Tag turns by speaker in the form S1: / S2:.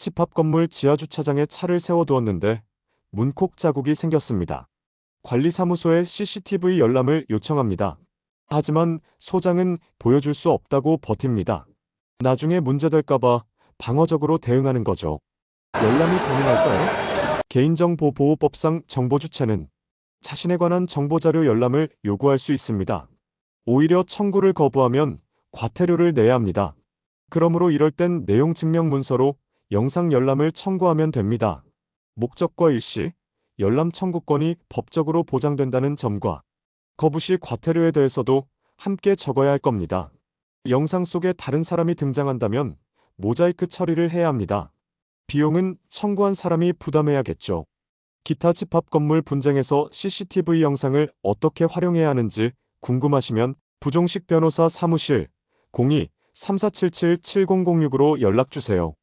S1: 집합 건물 지하 주차장에 차를 세워두었는데 문콕 자국이 생겼습니다. 관리사무소에 CCTV 열람을 요청합니다. 하지만 소장은 보여줄 수 없다고 버팁니다. 나중에 문제될까봐 방어적으로 대응하는 거죠. 열람이 가능할까요? 개인정보 보호법상 정보 주체는 자신에 관한 정보 자료 열람을 요구할 수 있습니다. 오히려 청구를 거부하면 과태료를 내야 합니다. 그러므로 이럴 땐 내용 증명 문서로 영상 열람을 청구하면 됩니다. 목적과 일시, 열람 청구권이 법적으로 보장된다는 점과 거부 시 과태료에 대해서도 함께 적어야 할 겁니다. 영상 속에 다른 사람이 등장한다면 모자이크 처리를 해야 합니다. 비용은 청구한 사람이 부담해야겠죠. 기타 집합 건물 분쟁에서 CCTV 영상을 어떻게 활용해야 하는지 궁금하시면 부종식 변호사 사무실 02-3477-7006으로 연락 주세요.